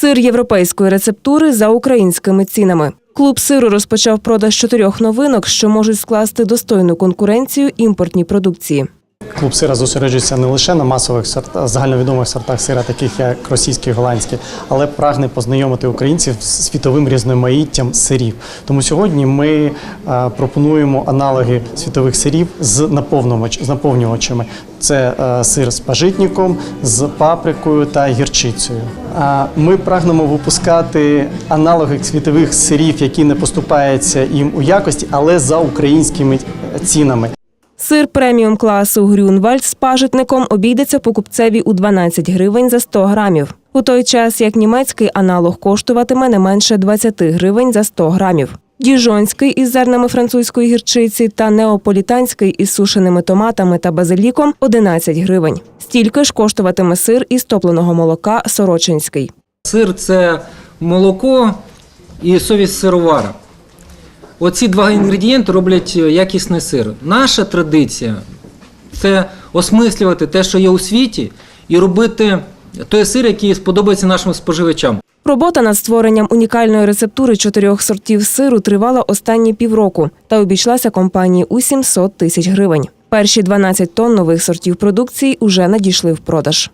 Сир європейської рецептури за українськими цінами. Клуб сиру розпочав продаж чотирьох новинок, що можуть скласти достойну конкуренцію імпортній продукції. Клуб сира зосереджується не лише на масових сортах, загальновідомих сортах сира, таких як російський, голландський, але прагне познайомити українців з світовим різноманіттям сирів. Тому сьогодні ми е, пропонуємо аналоги світових сирів з наповнювач- наповнювачами. Це е, сир з пажитником, з паприкою та гірчицею. Ми прагнемо випускати аналоги світових сирів, які не поступаються їм у якості, але за українськими цінами. Сир преміум класу Грюнвальд з пажитником обійдеться покупцеві у 12 гривень за 100 грамів. У той час як німецький аналог коштуватиме не менше 20 гривень за 100 грамів. Діжонський із зернами французької гірчиці та неаполітанський із сушеними томатами та базиліком 11 гривень. Стільки ж коштуватиме сир із топленого молока Сорочинський. Сир це молоко і совість сировара. Оці два інгредієнти роблять е, якісний сир. Наша традиція це осмислювати те, що є у світі, і робити той сир, який сподобається нашим споживачам. Робота над створенням унікальної рецептури чотирьох сортів сиру тривала останні півроку та обійшлася компанії у 700 тисяч гривень. Перші 12 тонн нових сортів продукції уже надійшли в продаж.